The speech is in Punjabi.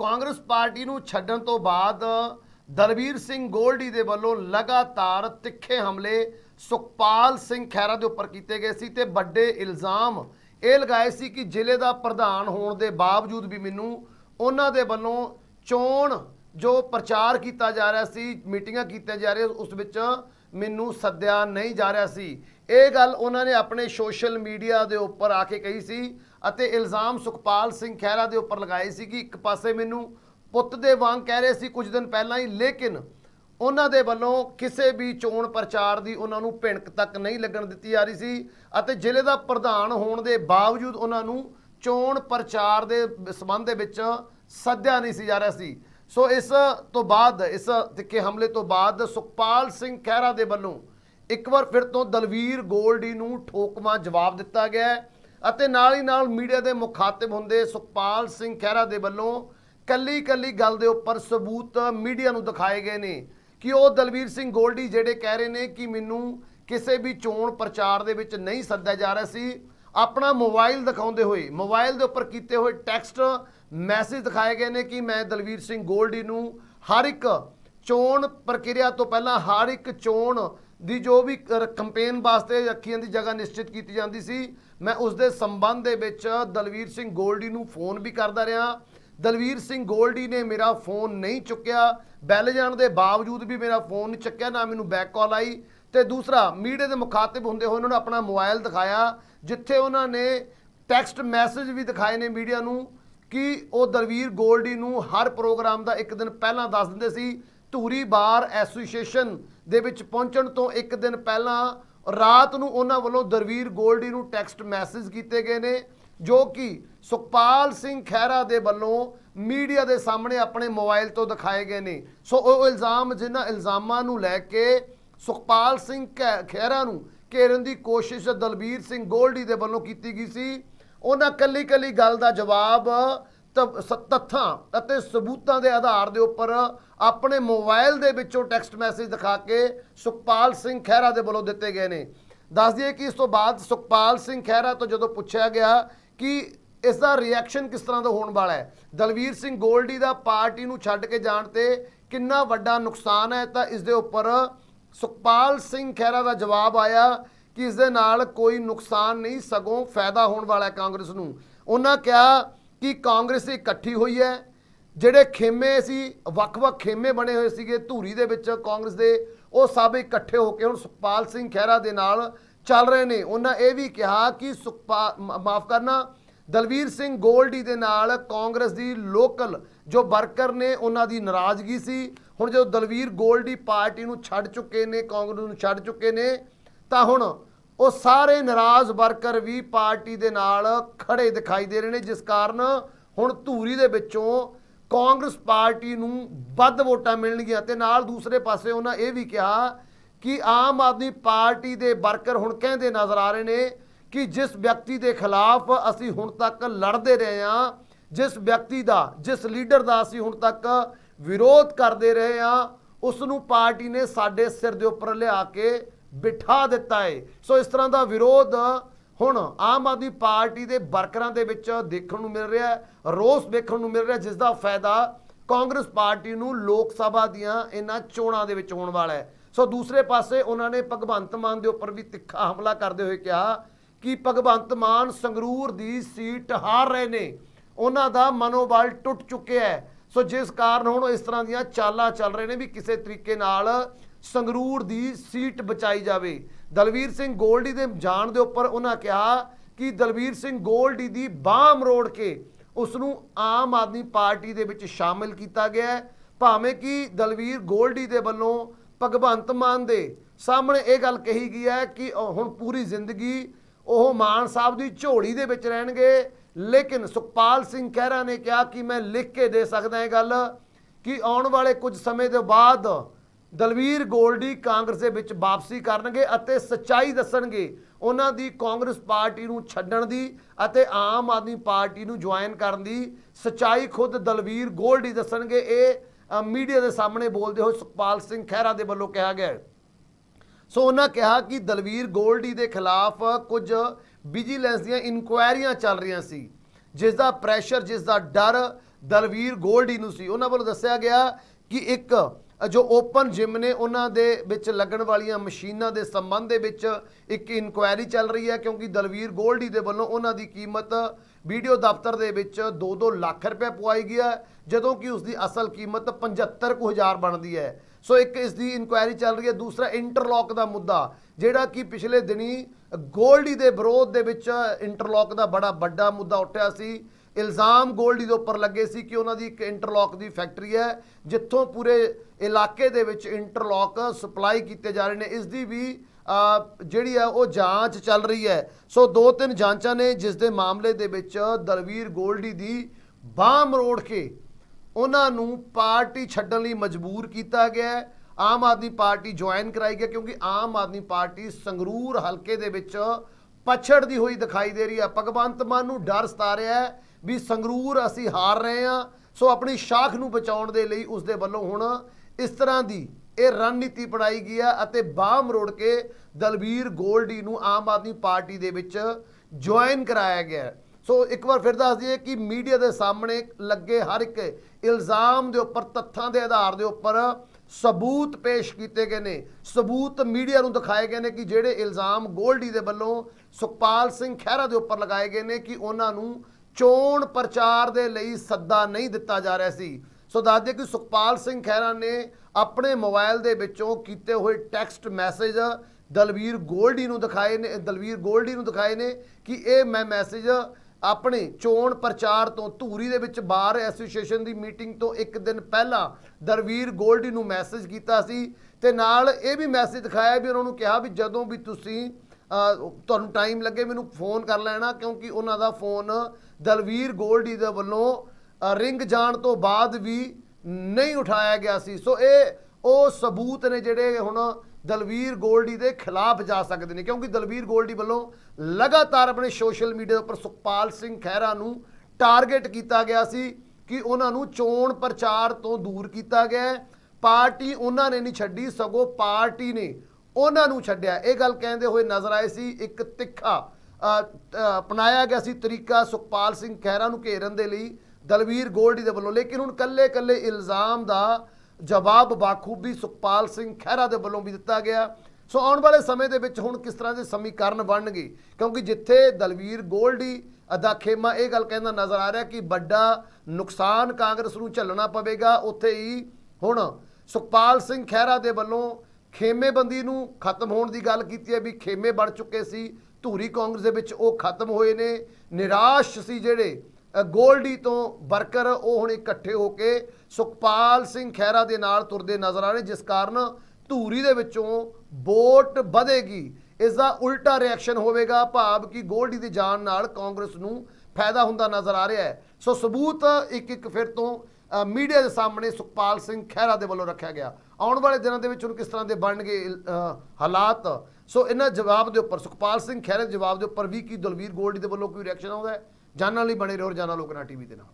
ਕਾਂਗਰਸ ਪਾਰਟੀ ਨੂੰ ਛੱਡਣ ਤੋਂ ਬਾਅਦ ਦਲਵੀਰ ਸਿੰਘ ਗੋਲਡੀ ਦੇ ਵੱਲੋਂ ਲਗਾਤਾਰ ਤਿੱਖੇ ਹਮਲੇ ਸੁਖਪਾਲ ਸਿੰਘ ਖਹਿਰਾ ਦੇ ਉੱਪਰ ਕੀਤੇ ਗਏ ਸੀ ਤੇ ਵੱਡੇ ਇਲਜ਼ਾਮ ਇਹ ਲਗਾਏ ਸੀ ਕਿ ਜ਼ਿਲ੍ਹੇ ਦਾ ਪ੍ਰਧਾਨ ਹੋਣ ਦੇ ਬਾਵਜੂਦ ਵੀ ਮੈਨੂੰ ਉਹਨਾਂ ਦੇ ਵੱਲੋਂ ਚੋਣ ਜੋ ਪ੍ਰਚਾਰ ਕੀਤਾ ਜਾ ਰਿਹਾ ਸੀ, ਮੀਟਿੰਗਾਂ ਕੀਤੀਆਂ ਜਾ ਰਹੀਆਂ, ਉਸ ਵਿੱਚ ਮੈਨੂੰ ਸੱਦਿਆ ਨਹੀਂ ਜਾ ਰਿਹਾ ਸੀ। ਇਹ ਗੱਲ ਉਹਨਾਂ ਨੇ ਆਪਣੇ ਸੋਸ਼ਲ ਮੀਡੀਆ ਦੇ ਉੱਪਰ ਆ ਕੇ ਕਹੀ ਸੀ। ਅਤੇ ਇਲਜ਼ਾਮ ਸੁਖਪਾਲ ਸਿੰਘ ਖਹਿਰਾ ਦੇ ਉੱਪਰ ਲਗਾਏ ਸੀ ਕਿ ਇੱਕ ਪਾਸੇ ਮੈਨੂੰ ਪੁੱਤ ਦੇ ਵਾਂਗ ਕਹਿ ਰਹੇ ਸੀ ਕੁਝ ਦਿਨ ਪਹਿਲਾਂ ਹੀ, ਲੇਕਿਨ ਉਹਨਾਂ ਦੇ ਵੱਲੋਂ ਕਿਸੇ ਵੀ ਚੋਣ ਪ੍ਰਚਾਰ ਦੀ ਉਹਨਾਂ ਨੂੰ ਭਿਣਕ ਤੱਕ ਨਹੀਂ ਲੱਗਣ ਦਿੱਤੀ ਜਾ ਰਹੀ ਸੀ ਅਤੇ ਜ਼ਿਲ੍ਹੇ ਦਾ ਪ੍ਰਧਾਨ ਹੋਣ ਦੇ ਬਾਵਜੂਦ ਉਹਨਾਂ ਨੂੰ ਚੋਣ ਪ੍ਰਚਾਰ ਦੇ ਸਬੰਧ ਦੇ ਵਿੱਚ ਸੱਦਿਆ ਨਹੀਂ ਸੀ ਜਾ ਰਿਹਾ ਸੀ। ਸੋ ਇਸ ਤੋਂ ਬਾਅਦ, ਇਸ ਤਿੱਖੇ ਹਮਲੇ ਤੋਂ ਬਾਅਦ ਸੁਖਪਾਲ ਸਿੰਘ ਖਹਿਰਾ ਦੇ ਵੱਲੋਂ ਇੱਕ ਵਾਰ ਫਿਰ ਤੋਂ ਦਲਵੀਰ ਗੋਲਡੀ ਨੂੰ ਠੋਕਵਾਂ ਜਵਾਬ ਦਿੱਤਾ ਗਿਆ ਅਤੇ ਨਾਲ ਹੀ ਨਾਲ ਮੀਡੀਆ ਦੇ ਮੁਖਾਤਿਬ ਹੁੰਦੇ ਸੁਖਪਾਲ ਸਿੰਘ ਖਹਿਰਾ ਦੇ ਵੱਲੋਂ ਕੱਲੀ ਕੱਲੀ ਗੱਲ ਦੇ ਉੱਪਰ ਸਬੂਤ ਮੀਡੀਆ ਨੂੰ ਦਿਖਾਏ ਗਏ ਨੇ ਕਿ ਉਹ ਦਲਵੀਰ ਸਿੰਘ ਗੋਲਡੀ ਜਿਹੜੇ ਕਹਿ ਰਹੇ ਨੇ ਕਿ ਮੈਨੂੰ ਕਿਸੇ ਵੀ ਚੋਣ ਪ੍ਰਚਾਰ ਦੇ ਵਿੱਚ ਨਹੀਂ ਸੱਦਿਆ ਜਾ ਰਿਹਾ ਸੀ। ਆਪਣਾ ਮੋਬਾਈਲ ਦਿਖਾਉਂਦੇ ਹੋਏ, ਮੋਬਾਈਲ ਦੇ ਉੱਪਰ ਕੀਤੇ ਹੋਏ ਟੈਕਸਟ ਮੈਸੇਜ ਦਿਖਾਏ ਗਏ ਨੇ ਕਿ ਮੈਂ ਦਲਵੀਰ ਸਿੰਘ ਗੋਲਡੀ ਨੂੰ ਹਰ ਇੱਕ ਚੋਣ ਪ੍ਰਕਿਰਿਆ ਤੋਂ ਪਹਿਲਾਂ ਹਰ ਇੱਕ ਚੋਣ ਦੀ ਜੋ ਵੀ ਕੰਪੇਨ ਵਾਸਤੇ ਰੱਖੀਆਂ ਦੀ ਜਗ੍ਹਾ ਨਿਸ਼ਚਿਤ ਕੀਤੀ ਜਾਂਦੀ ਸੀ। ਮੈਂ ਉਸ ਦੇ ਸੰਬੰਧ ਦੇ ਵਿੱਚ ਦਲਵੀਰ ਸਿੰਘ ਗੋਲਡੀ ਨੂੰ ਫੋਨ ਵੀ ਕਰਦਾ ਰਿਹਾ। ਦਲਵੀਰ ਸਿੰਘ ਗੋਲਡੀ ਨੇ ਮੇਰਾ ਫੋਨ ਨਹੀਂ ਚੁੱਕਿਆ। ਬੈਲ ਜਾਣ ਦੇ ਬਾਵਜੂਦ ਵੀ ਮੇਰਾ ਫੋਨ ਨਹੀਂ ਚੁੱਕਿਆ, ਨਾ ਮੈਨੂੰ ਬੈਕ ਕਾਲ ਆਈ। ਤੇ ਦੂਸਰਾ, ਮੀਡੀਆ ਦੇ ਮੁਖਾਤਿਬ ਹੁੰਦੇ ਹੋਏ ਉਹਨਾਂ ਨੇ ਆਪਣਾ ਮੋਬਾਈਲ ਦਿਖਾਇਆ, ਜਿੱਥੇ ਉਹਨਾਂ ਨੇ ਟੈਕਸਟ ਮੈਸੇਜ ਵੀ ਦਿਖਾਏ ਨੇ ਮੀਡੀਆ ਨੂੰ ਕਿ ਉਹ ਦਲਵੀਰ ਗੋਲਡੀ ਨੂੰ ਹਰ ਪ੍ਰੋਗਰਾਮ ਦਾ ਇੱਕ ਦਿਨ ਪਹਿਲਾਂ ਦੱਸ ਦਿੰਦੇ ਸੀ। ਧੂਰੀ ਬਾਰ ਐਸੋਸੀਏਸ਼ਨ ਦੇ ਵਿੱਚ ਪਹੁੰਚਣ ਤੋਂ ਇੱਕ ਦਿਨ ਪਹਿਲਾਂ ਰਾਤ ਨੂੰ ਉਹਨਾਂ ਵੱਲੋਂ ਦਲਵੀਰ ਗੋਲਡੀ ਨੂੰ ਟੈਕਸਟ ਮੈਸੇਜ ਕੀਤੇ ਗਏ ਨੇ, ਜੋ ਕਿ ਸੁਖਪਾਲ ਸਿੰਘ ਖਹਿਰਾ ਦੇ ਵੱਲੋਂ ਮੀਡੀਆ ਦੇ ਸਾਹਮਣੇ ਆਪਣੇ ਮੋਬਾਈਲ ਤੋਂ ਦਿਖਾਏ ਗਏ ਨੇ। ਸੋ ਉਹ ਇਲਜ਼ਾਮ, ਜਿਨ੍ਹਾਂ ਇਲਜ਼ਾਮਾਂ ਨੂੰ ਲੈ ਕੇ ਸੁਖਪਾਲ ਸਿੰਘ ਖੈ- ਖਹਿਰਾ ਨੂੰ ਘੇਰਨ ਦੀ ਕੋਸ਼ਿਸ਼ ਦਲਬੀਰ ਸਿੰਘ ਗੋਲਡੀ ਦੇ ਵੱਲੋਂ ਕੀਤੀ ਗਈ ਸੀ, ਉਹਨਾਂ ਕੱਲੀ ਕੱਲੀ ਗੱਲ ਦਾ ਜਵਾਬ ਤੱਥਾਂ ਅਤੇ ਸਬੂਤਾਂ ਦੇ ਆਧਾਰ ਦੇ ਉੱਪਰ ਆਪਣੇ ਮੋਬਾਈਲ ਦੇ ਵਿੱਚੋਂ ਟੈਕਸਟ ਮੈਸੇਜ ਦਿਖਾ ਕੇ ਸੁਖਪਾਲ ਸਿੰਘ ਖਹਿਰਾ ਦੇ ਵੱਲੋਂ ਦਿੱਤੇ ਗਏ ਨੇ। ਦੱਸ ਦਈਏ ਕਿ ਇਸ ਤੋਂ ਬਾਅਦ ਸੁਖਪਾਲ ਸਿੰਘ ਖਹਿਰਾ ਤੋਂ ਜਦੋਂ ਪੁੱਛਿਆ ਗਿਆ ਕਿ ਇਸ ਦਾ ਰਿਐਕਸ਼ਨ ਕਿਸ ਤਰ੍ਹਾਂ ਦਾ ਹੋਣ ਵਾਲਾ ਹੈ, ਦਲਵੀਰ ਸਿੰਘ ਗੋਲਡੀ ਦਾ ਪਾਰਟੀ ਨੂੰ ਛੱਡ ਕੇ ਜਾਣ ਤੇ ਕਿੰਨਾ ਵੱਡਾ ਨੁਕਸਾਨ ਹੈ, ਤਾਂ ਇਸ ਦੇ ਉੱਪਰ ਸੁਖਪਾਲ ਸਿੰਘ ਖਹਿਰਾ ਦਾ ਜਵਾਬ ਆਇਆ ਕਿ ਇਸ ਦੇ ਨਾਲ ਕੋਈ ਨੁਕਸਾਨ ਨਹੀਂ, ਸਗੋਂ ਫਾਇਦਾ ਹੋਣ ਵਾਲਾ ਹੈ ਕਾਂਗਰਸ ਨੂੰ। ਉਹਨਾਂ ਕਿਹਾ ਕਿ ਕਾਂਗਰਸ ਇਕੱਠੀ ਹੋਈ ਹੈ, ਜਿਹੜੇ ਖੇਮੇ ਸੀ, ਵੱਖ-ਵੱਖ ਖੇਮੇ ਬਣੇ ਹੋਏ ਸੀਗੇ ਧੂਰੀ ਦੇ ਵਿੱਚ ਕਾਂਗਰਸ ਦੇ, ਉਹ ਸਭ ਇਕੱਠੇ ਹੋ ਕੇ ਹੁਣ ਸੁਖਪਾਲ ਸਿੰਘ ਖਹਿਰਾ ਦੇ ਨਾਲ ਚੱਲ ਰਹੇ ਨੇ। ਉਹਨਾਂ ਇਹ ਵੀ ਕਿਹਾ ਕਿ ਸੁਖਪਾਲ ਮਾਫ ਕਰਨਾ, ਦਲਵੀਰ ਸਿੰਘ ਗੋਲਡੀ ਦੇ ਨਾਲ ਕਾਂਗਰਸ ਦੀ ਲੋਕਲ ਜੋ ਵਰਕਰ ਨੇ, ਉਹਨਾਂ ਦੀ ਨਾਰਾਜ਼ਗੀ ਸੀ। ਹੁਣ ਜਦੋਂ ਦਲਵੀਰ ਗੋਲਡੀ ਪਾਰਟੀ ਨੂੰ ਛੱਡ ਚੁੱਕੇ ਨੇ, ਕਾਂਗਰਸ ਨੂੰ ਛੱਡ ਚੁੱਕੇ ਨੇ, ਤਾਂ ਹੁਣ ਉਹ ਸਾਰੇ ਨਾਰਾਜ਼ ਵਰਕਰ ਵੀ ਪਾਰਟੀ ਦੇ ਨਾਲ ਖੜੇ ਦਿਖਾਈ ਦੇ ਰਹੇ ਨੇ, ਜਿਸ ਕਾਰਨ ਹੁਣ ਧੂਰੀ ਦੇ ਵਿੱਚੋਂ ਕਾਂਗਰਸ ਪਾਰਟੀ ਨੂੰ ਵੱਧ ਵੋਟਾਂ ਮਿਲਣਗੀਆਂ। ਤੇ ਨਾਲ ਦੂਸਰੇ ਪਾਸੇ ਉਹਨਾਂ ਇਹ ਵੀ ਕਿਹਾ ਕਿ ਆਮ ਆਦਮੀ ਪਾਰਟੀ ਦੇ ਵਰਕਰ ਹੁਣ ਕਹਿੰਦੇ ਨਜ਼ਰ ਆ ਰਹੇ ਨੇ ਕਿ ਜਿਸ ਵਿਅਕਤੀ ਦੇ ਖਿਲਾਫ ਅਸੀਂ ਹੁਣ ਤੱਕ ਲੜਦੇ ਰਹੇ ਹਾਂ, ਜਿਸ ਵਿਅਕਤੀ ਦਾ, ਜਿਸ ਲੀਡਰ ਦਾ ਅਸੀਂ ਹੁਣ ਤੱਕ ਵਿਰੋਧ ਕਰਦੇ ਰਹੇ ਹਾਂ ਉਸ ਨੂੰ ਪਾਰਟੀ ਨੇ ਸਾਡੇ ਸਿਰ ਦੇ ਉੱਪਰ ਲਿਆ ਕੇ ਬਿਠਾ ਦਿੱਤਾ ਹੈ ਸੋ ਇਸ ਤਰ੍ਹਾਂ ਦਾ ਵਿਰੋਧ ਹੁਣ ਆਮ ਆਦਮੀ ਪਾਰਟੀ ਦੇ ਵਰਕਰਾਂ ਦੇ ਵਿੱਚ ਦੇਖਣ ਨੂੰ ਮਿਲ ਰਿਹਾ ਹੈ, ਰੋਸ ਦੇਖਣ ਨੂੰ ਮਿਲ ਰਿਹਾ ਜਿਸ ਦਾ ਫਾਇਦਾ ਕਾਂਗਰਸ ਪਾਰਟੀ ਨੂੰ ਲੋਕ ਸਭਾ ਦੀਆਂ ਇਹਨਾਂ ਚੋਣਾਂ ਦੇ ਵਿੱਚ ਹੋਣ ਵਾਲਾ ਹੈ। ਸੋ ਦੂਸਰੇ ਪਾਸੇ ਉਹਨਾਂ ਨੇ ਭਗਵੰਤ ਮਾਨ ਦੇ ਉੱਪਰ ਵੀ ਤਿੱਖਾ ਹਮਲਾ ਕਰਦੇ ਹੋਏ ਕਿਹਾ ਕਿ ਭਗਵੰਤ ਮਾਨ ਸੰਗਰੂਰ ਦੀ ਸੀਟ ਹਾਰ ਰਹੇ ਨੇ। ਉਹਨਾਂ ਦਾ ਮਨੋਬਲ ਟੁੱਟ ਚੁੱਕਿਆ ਹੈ। ਸੋ ਜਿਸ ਕਾਰਨ ਹੁਣ ਇਸ ਤਰ੍ਹਾਂ ਦੀਆਂ ਚਾਲਾਂ ਚੱਲ ਰਹੇ ਨੇ ਵੀ ਕਿਸੇ ਤਰੀਕੇ ਨਾਲ ਸੰਗਰੂਰ ਦੀ ਸੀਟ ਬਚਾਈ ਜਾਵੇ। ਦਲਵੀਰ ਸਿੰਘ ਗੋਲਡੀ ਦੇ ਜਾਣ ਦੇ ਉੱਪਰ ਉਹਨਾਂ ਕਿਹਾ ਕਿ ਦਲਵੀਰ ਸਿੰਘ ਗੋਲਡੀ ਦੀ ਬਾਹ ਮਰੋੜ ਕੇ ਉਸ ਨੂੰ ਆਮ ਆਦਮੀ ਪਾਰਟੀ ਦੇ ਵਿੱਚ ਸ਼ਾਮਿਲ ਕੀਤਾ ਗਿਆ ਭਾਵੇਂ ਕਿ ਦਲਵੀਰ ਗੋਲਡੀ ਦੇ ਵੱਲੋਂ ਭਗਵੰਤ ਮਾਨ ਦੇ ਸਾਹਮਣੇ ਇਹ ਗੱਲ ਕਹੀ ਗਈ ਹੈ ਕਿ ਹੁਣ ਪੂਰੀ ਜ਼ਿੰਦਗੀ ਉਹ ਮਾਨ ਸਾਹਿਬ ਦੀ ਝੋਲੀ ਦੇ ਵਿੱਚ ਰਹਿਣਗੇ। ਲੇਕਿਨ ਸੁਖਪਾਲ ਸਿੰਘ ਖਹਿਰਾ ਨੇ ਕਿਹਾ ਕਿ ਮੈਂ ਲਿਖ ਕੇ ਦੇ ਸਕਦਾ ਇਹ ਗੱਲ ਕਿ ਆਉਣ ਵਾਲੇ ਕੁਝ ਸਮੇਂ ਦੇ ਬਾਅਦ ਦਲਵੀਰ ਗੋਲਡੀ ਕਾਂਗਰਸ ਦੇ ਵਿੱਚ ਵਾਪਸੀ ਕਰਨਗੇ ਅਤੇ ਸੱਚਾਈ ਦੱਸਣਗੇ ਉਹਨਾਂ ਦੀ ਕਾਂਗਰਸ ਪਾਰਟੀ ਨੂੰ ਛੱਡਣ ਦੀ ਅਤੇ ਆਮ ਆਦਮੀ ਪਾਰਟੀ ਨੂੰ ਜੁਆਇਨ ਕਰਨ ਦੀ। ਸੱਚਾਈ ਖੁਦ ਦਲਵੀਰ ਗੋਲਡੀ ਦੱਸਣਗੇ। ਇਹ ਮੀਡੀਆ ਦੇ ਸਾਹਮਣੇ ਬੋਲਦੇ ਹੋਏ ਸੁਖਪਾਲ ਸਿੰਘ ਖਹਿਰਾ ਦੇ ਵੱਲੋਂ ਕਿਹਾ ਗਿਆ ਸੋ ਉਹਨਾਂ ਕਿਹਾ ਕਿ ਦਲਵੀਰ ਗੋਲਡੀ ਦੇ ਖਿਲਾਫ ਕੁਝ ਵਿਜੀਲੈਂਸ ਦੀਆਂ ਇਨਕੁਆਇਰੀਆਂ ਚੱਲ ਰਹੀਆਂ ਸੀ ਜਿਸ ਦਾ ਪ੍ਰੈਸ਼ਰ ਜਿਸ ਦਾ ਡਰ ਦਲਵੀਰ ਗੋਲਡੀ ਨੂੰ ਸੀ। ਉਹਨਾਂ ਵੱਲੋਂ ਦੱਸਿਆ ਗਿਆ ਕਿ ਇੱਕ ਜੋ ਓਪਨ ਜਿਮ ਨੇ ਉਹਨਾਂ ਦੇ ਵਿੱਚ ਲੱਗਣ ਵਾਲੀਆਂ ਮਸ਼ੀਨਾਂ ਦੇ ਸੰਬੰਧ ਦੇ ਵਿੱਚ ਇੱਕ ਇਨਕੁਆਇਰੀ ਚੱਲ ਰਹੀ ਹੈ ਕਿਉਂਕਿ ਦਲਵੀਰ ਗੋਲਡੀ ਦੇ ਵੱਲੋਂ ਉਹਨਾਂ ਦੀ ਕੀਮਤ ਵੀਡੀਓ ਦਫ਼ਤਰ ਦੇ ਵਿੱਚ 2-2 ਲੱਖ ਰੁਪਏ ਪੁਆਈ ਗਿਆ ਹੈ, ਜਦੋਂ ਕਿ ਉਸ ਦੀ ਅਸਲ ਕੀਮਤ 75 ਕੁ ਹਜ਼ਾਰ ਬਣਦੀ ਹੈ। ਸੋ ਇੱਕ ਇਸ ਦੀ ਇਨਕੁਆਇਰੀ ਚੱਲ ਰਹੀ ਹੈ। ਦੂਸਰਾ ਇੰਟਰਲੌਕ ਦਾ ਮੁੱਦਾ ਜਿਹੜਾ ਕਿ ਪਿਛਲੇ ਦਿਨੀ ਗੋਲਡੀ ਦੇ ਵਿਰੋਧ ਦੇ ਵਿੱਚ ਇੰਟਰਲੌਕ ਦਾ ਬੜਾ ਵੱਡਾ ਮੁੱਦਾ ਉੱਠਿਆ ਸੀ। ਇਲਜ਼ਾਮ ਗੋਲਡੀ ਦੇ ਉੱਪਰ ਲੱਗੇ ਸੀ ਕਿ ਉਹਨਾਂ ਦੀ ਇੱਕ ਇੰਟਰਲੌਕ ਦੀ ਫੈਕਟਰੀ ਹੈ, ਜਿੱਥੋਂ ਪੂਰੇ ਇਲਾਕੇ ਦੇ ਵਿੱਚ ਇੰਟਰਲੌਕ ਸਪਲਾਈ ਕੀਤੇ ਜਾ ਰਹੇ ਨੇ। ਇਸ ਦੀ ਵੀ ਜਿਹੜੀ ਹੈ, ਉਹ ਜਾਂਚ ਚੱਲ ਰਹੀ ਹੈ। ਸੋ ਦੋ ਤਿੰਨ ਜਾਂਚਾਂ ਨੇ, ਜਿਸ ਦੇ ਮਾਮਲੇ ਦੇ ਵਿੱਚ ਦਲਵੀਰ ਗੋਲਡੀ ਦੀ ਬਾਹ ਮਰੋੜ ਕੇ ਉਹਨਾਂ ਨੂੰ ਪਾਰਟੀ ਛੱਡਣ ਲਈ ਮਜਬੂਰ ਕੀਤਾ ਗਿਆ ਹੈ। ਆਮ ਆਦਮੀ ਪਾਰਟੀ ਜੁਆਇਨ ਕਰਾਈ ਗਿਆ ਕਿਉਂਕਿ ਆਮ ਆਦਮੀ ਪਾਰਟੀ ਸੰਗਰੂਰ ਹਲਕੇ ਦੇ ਵਿੱਚ ਪਛੜਦੀ ਹੋਈ ਦਿਖਾਈ ਦੇ ਰਹੀ ਹੈ। ਭਗਵੰਤ ਮਾਨ ਨੂੰ ਡਰ ਸਤਾ ਰਿਹਾ ਹੈ ਵੀ ਸੰਗਰੂਰ ਅਸੀਂ ਹਾਰ ਰਹੇ ਹਾਂ, ਸੋ ਆਪਣੀ ਸ਼ਾਖ ਨੂੰ ਬਚਾਉਣ ਦੇ ਲਈ ਉਸ ਦੇ ਵੱਲੋਂ ਹੁਣ ਇਸ ਤਰ੍ਹਾਂ ਦੀ ਇਹ ਰਣਨੀਤੀ ਬਣਾਈ ਗਈ ਹੈ ਅਤੇ ਬਾਹ ਮਰੋੜ ਕੇ ਦਲਬੀਰ ਗੋਲਡੀ ਨੂੰ ਆਮ ਆਦਮੀ ਪਾਰਟੀ ਦੇ ਵਿੱਚ ਜੁਆਇਨ ਕਰਾਇਆ ਗਿਆ ਸੋ ਇੱਕ ਵਾਰ ਫਿਰ ਦੱਸ ਦਈਏ ਕਿ ਮੀਡੀਆ ਦੇ ਸਾਹਮਣੇ ਲੱਗੇ ਹਰ ਇੱਕ ਇਲਜ਼ਾਮ ਦੇ ਉੱਪਰ, ਤੱਥਾਂ ਦੇ ਆਧਾਰ ਦੇ ਉੱਪਰ ਸਬੂਤ ਪੇਸ਼ ਕੀਤੇ ਗਏ ਨੇ। ਸਬੂਤ ਮੀਡੀਆ ਨੂੰ ਦਿਖਾਏ ਗਏ ਨੇ ਕਿ ਜਿਹੜੇ ਇਲਜ਼ਾਮ ਗੋਲਡੀ ਦੇ ਵੱਲੋਂ ਸੁਖਪਾਲ ਸਿੰਘ ਖਹਿਰਾ ਦੇ ਉੱਪਰ ਲਗਾਏ ਗਏ ਨੇ ਕਿ ਉਹਨਾਂ ਨੂੰ ਚੋਣ ਪ੍ਰਚਾਰ ਦੇ ਲਈ ਸੱਦਾ ਨਹੀਂ ਦਿੱਤਾ ਜਾ ਰਿਹਾ ਸੀ। ਸੋ ਦੱਸ ਦਈਏ ਕਿ ਸੁਖਪਾਲ ਸਿੰਘ ਖਹਿਰਾ ਨੇ ਆਪਣੇ ਮੋਬਾਈਲ ਦੇ ਵਿੱਚੋਂ ਕੀਤੇ ਹੋਏ ਟੈਕਸਟ ਮੈਸੇਜ ਦਲਵੀਰ ਗੋਲਡੀ ਨੂੰ ਦਿਖਾਏ ਨੇ, ਦਲਵੀਰ ਗੋਲਡੀ ਨੂੰ ਦਿਖਾਏ ਨੇ ਕਿ ਇਹ ਮੈਂ ਮੈਸੇਜ ਆਪਣੇ ਚੋਣ ਪ੍ਰਚਾਰ ਤੋਂ ਧੂਰੀ ਦੇ ਵਿੱਚ ਬਾਰ ਐਸੋਸੀਏਸ਼ਨ ਦੀ ਮੀਟਿੰਗ ਤੋਂ ਇੱਕ ਦਿਨ ਪਹਿਲਾਂ ਦਲਵੀਰ ਗੋਲਡੀ ਨੂੰ ਮੈਸੇਜ ਕੀਤਾ ਸੀ ਤੇ ਨਾਲ ਇਹ ਵੀ ਮੈਸੇਜ ਦਿਖਾਇਆ ਵੀ ਉਹਨਾਂ ਨੂੰ ਕਿਹਾ ਵੀ ਜਦੋਂ ਵੀ ਤੁਸੀਂ ਤੁਹਾਨੂੰ ਟਾਈਮ ਲੱਗੇ, ਮੈਨੂੰ ਫੋਨ ਕਰ ਲੈਣਾ, ਕਿਉਂਕਿ ਉਹਨਾਂ ਦਾ ਫੋਨ ਦਲਵੀਰ ਗੋਲਡੀ ਦੇ ਵੱਲੋਂ ਰਿੰਗ ਜਾਣ ਤੋਂ ਬਾਅਦ ਵੀ ਨਹੀਂ ਉਠਾਇਆ ਗਿਆ ਸੀ। ਸੋ ਇਹ, ਉਹ ਸਬੂਤ ਨੇ ਜਿਹੜੇ ਹੁਣ ਦਲਵੀਰ ਗੋਲਡੀ ਦੇ ਖਿਲਾਫ ਜਾ ਸਕਦੇ ਨੇ, ਕਿਉਂਕਿ ਦਲਵੀਰ ਗੋਲਡੀ ਵੱਲੋਂ ਲਗਾਤਾਰ ਆਪਣੇ ਸੋਸ਼ਲ ਮੀਡੀਆ ਉੱਪਰ ਸੁਖਪਾਲ ਸਿੰਘ ਖਹਿਰਾ ਨੂੰ ਟਾਰਗੇਟ ਕੀਤਾ ਗਿਆ ਸੀ ਕਿ ਉਹਨਾਂ ਨੂੰ ਚੋਣ ਪ੍ਰਚਾਰ ਤੋਂ ਦੂਰ ਕੀਤਾ ਗਿਆ ਪਾਰਟੀ ਉਹਨਾਂ ਨੇ ਨਹੀਂ ਛੱਡੀ, ਸਗੋਂ ਪਾਰਟੀ ਨੇ ਉਹਨਾਂ ਨੂੰ ਛੱਡਿਆ। ਇਹ ਗੱਲ ਕਹਿੰਦੇ ਹੋਏ ਨਜ਼ਰ ਆਏ ਸੀ ਇੱਕ ਤਿੱਖਾ ਅਪਣਾਇਆ ਗਿਆ ਸੀ ਤਰੀਕਾ ਸੁਖਪਾਲ ਸਿੰਘ ਖਹਿਰਾ ਨੂੰ ਘੇਰਨ ਦੇ ਲਈ, ਦਲਵੀਰ ਗੋਲਡੀ ਦੇ ਵੱਲੋਂ। ਲੇਕਿਨ ਹੁਣ ਕੱਲੇ ਕੱਲੇ ਇਲਜ਼ਾਮ ਦਾ ਜਵਾਬ ਬਾਖੂਬੀ ਸੁਖਪਾਲ ਸਿੰਘ ਖਹਿਰਾ ਦੇ ਵੱਲੋਂ ਵੀ ਦਿੱਤਾ ਗਿਆ। ਸੋ ਆਉਣ ਵਾਲੇ ਸਮੇਂ ਦੇ ਵਿੱਚ ਹੁਣ ਕਿਸ ਤਰ੍ਹਾਂ ਦੇ ਸਮੀਕਰਨ ਬਣਨਗੇ? ਕਿਉਂਕਿ ਜਿੱਥੇ ਦਲਵੀਰ ਗੋਲਡੀ ਅਦਾ ਖੇਮਾ ਇਹ ਗੱਲ ਕਹਿੰਦਾ ਨਜ਼ਰ ਆ ਰਿਹਾ ਕਿ ਵੱਡਾ ਨੁਕਸਾਨ ਕਾਂਗਰਸ ਨੂੰ ਝੱਲਣਾ ਪਵੇਗਾ, ਉੱਥੇ ਹੀ ਹੁਣ ਸੁਖਪਾਲ ਸਿੰਘ ਖਹਿਰਾ ਦੇ ਵੱਲੋਂ ਖੇਮੇਬੰਦੀ ਨੂੰ ਖਤਮ ਹੋਣ ਦੀ ਗੱਲ ਕੀਤੀ ਹੈ ਵੀ ਖੇਮੇ ਬਣ ਚੁੱਕੇ ਸੀ, ਧੂਰੀ ਕਾਂਗਰਸ ਦੇ ਵਿੱਚ ਉਹ ਖਤਮ ਹੋਏ ਨੇ, ਨਿਰਾਸ਼ ਸੀ ਜਿਹੜੇ ਗੋਲਡੀ ਤੋਂ ਵਰਕਰ ਉਹ ਹੁਣ ਇਕੱਠੇ ਹੋ ਕੇ ਸੁਖਪਾਲ ਸਿੰਘ ਖਹਿਰਾ ਦੇ ਨਾਲ ਤੁਰਦੇ ਨਜ਼ਰ ਆ ਰਹੇ, ਜਿਸ ਕਾਰਨ ਧੂਰੀ ਦੇ ਵਿੱਚੋਂ ਵੋਟ ਵਧੇਗੀ। ਇਸ ਦਾ ਉਲਟਾ ਰਿਐਕਸ਼ਨ ਹੋਵੇਗਾ, ਭਾਵ ਕਿ ਗੋਲਡੀ ਦੇ ਜਾਣ ਨਾਲ ਕਾਂਗਰਸ ਨੂੰ ਫਾਇਦਾ ਹੁੰਦਾ ਨਜ਼ਰ ਆ ਰਿਹਾ ਹੈ। ਸੋ ਸਬੂਤ ਇੱਕ ਇੱਕ ਫਿਰ ਤੋਂ ਮੀਡੀਆ ਦੇ ਸਾਹਮਣੇ ਸੁਖਪਾਲ ਸਿੰਘ ਖਹਿਰਾ ਦੇ ਵੱਲੋਂ ਰੱਖਿਆ ਗਿਆ। ਆਉਣ ਵਾਲੇ ਦਿਨਾਂ ਦੇ ਵਿੱਚ ਹੁਣ ਕਿਸ ਤਰ੍ਹਾਂ ਦੇ ਬਣਨਗੇ ਅ, ਹਾਲਾਤ? ਸੋ ਇਹਨਾਂ ਜਵਾਬ ਦੇ ਉੱਪਰ ਸੁਖਪਾਲ ਸਿੰਘ ਖਹਿਰਾ ਦੇ ਜਵਾਬ ਦੇ ਉੱਪਰ ਵੀ ਕੀ ਦਲਵੀਰ ਗੋਲਡੀ ਦੇ ਵੱਲੋਂ ਕੋਈ ਰਿਐਕਸ਼ਨ ਆਉਂਦਾ ਹੈ? ਜਾਣਨ ਲਈ ਬਣੇ ਰਹੋ ਰੋਜ਼ਾਨਾ ਲੋਕਨਾ ਟੀਵੀ ਦੇ ਨਾਲ।